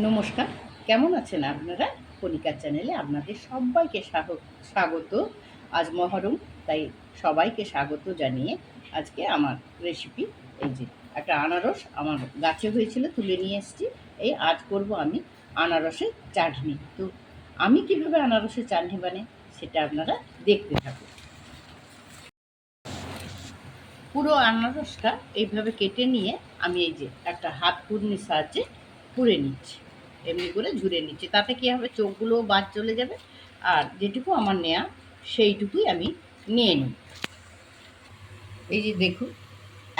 নমস্কার। কেমন আছেন আপনারা? কণিকা চ্যানেলে আপনাদের সবাইকে স্বাগ- স্বাগত। আজ মহরম, তাই সবাইকে স্বাগত জানিয়ে আজকে আমার রেসিপি এই যে একটা আনারস আমার গাছে হয়েছিল, তুলে নিয়ে এসেছি। এই আজ করব আমি আনারসের চাটনি। তো আমি কীভাবে আনারসের চাটনি বানাই, সেটা আপনারা দেখতে থাকুন। পুরো আনারসটা এইভাবে কেটে নিয়ে আমি এই যে একটা হাত কুড়নির সাহায্যে কুড়ে নিচ্ছি। এমনি করে ঝুরে নিচ্ছি। তাতে কী হবে? চোখগুলোও বাদ চলে যাবে। আর যেটুকু আমার নেয়া, সেইটুকুই আমি নিয়ে নিই এই যে দেখুন,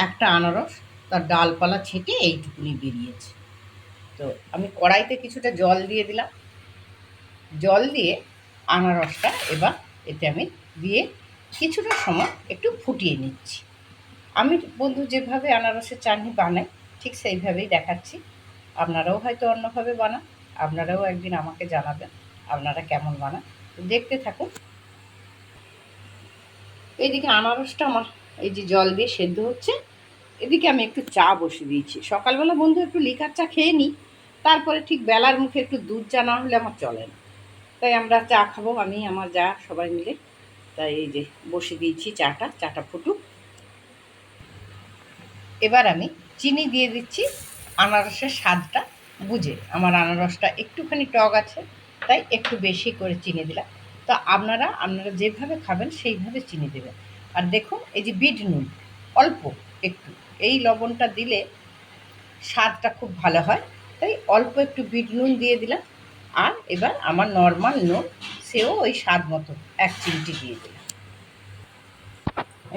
একটা আনারস, তার ডালপালা ছেটে এইটুকুনি বেরিয়েছে। তো আমি কড়াইতে কিছুটা জল দিয়ে দিলাম। জল দিয়ে আনারসটা এবার এতে আমি দিয়ে কিছুটা সময় একটু ফুটিয়ে নিচ্ছি। আমি বন্ধু যেভাবে আনারসের চাটনি বানাই, ঠিক সেইভাবেই দেখাচ্ছি। আপনারাও হয়তো অন্যভাবে বানান, আপনারাও একদিন আমাকে জানাবেন আপনারা কেমন বানান। দেখতে থাকুন। এইদিকে আনারসটা আমার এই যে জল দিয়ে সেদ্ধ হচ্ছে। এদিকে আমি একটু চা বসে দিয়েছি। সকালবেলা বন্ধু একটু লিকার চা খেয়ে নিই, তারপরে ঠিক বেলার মুখে একটু দুধ চা না হলে আমার চলে না। তাই আমরা চা খাব, আমি, আমার যা, সবাই মিলে। তাই এই যে বসে দিয়েছি চাটা চাটা ফুটুক। এবার আমি চিনি দিয়ে দিচ্ছি। আনারসের স্বাদটা বুঝে। আমার আনারসটা একটুখানি টক আছে, তাই একটু বেশি করে চিনি দিলাম। তো আপনারা আপনারা যেভাবে খাবেন সেইভাবে চিনি দেবেন। আর দেখুন, এই যে বিট নুন, অল্প একটু, এই লবণটা দিলে স্বাদটা খুব ভালো হয়। তাই অল্প একটু বিট নুন দিয়ে দিলাম। আর এবার আমার নর্মাল নুন, সেও ওই স্বাদ মতো এক চিমটি দিয়ে দিলাম।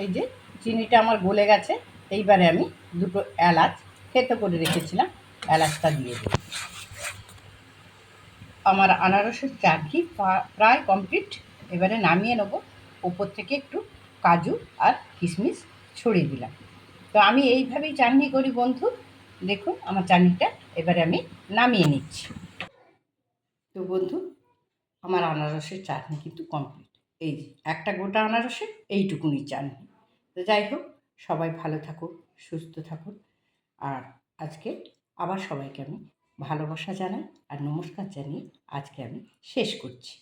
এই যে চিনিটা আমার গলে গেছে, এইবারে আমি দুটো এলাচ খেতে করে রেখেছিলাম, এলাচটা দিয়ে দিই আমার আনারসের চাটনি প্রায় কমপ্লিট এবারে নামিয়ে নেব ওপর থেকে একটু কাজু আর কিশমিশ ছড়িয়ে দিলাম। তো আমি এইভাবেই চাটনি করি বন্ধু। দেখুন, আমার চাটনিটা এবারে আমি নামিয়ে নিচ্ছি। তো বন্ধু, আমার আনারসের চাটনি কিন্তু কমপ্লিট এই একটা গোটা আনারসের এইটুকুনি চাটনি। তো যাই হোক, সবাই ভালো থাকুন সুস্থ থাকুন আর আজকে আবার সবাইকে আমি ভালোবাসা জানাই আর নমস্কার জানিয়ে আজকে আমি শেষ করছি।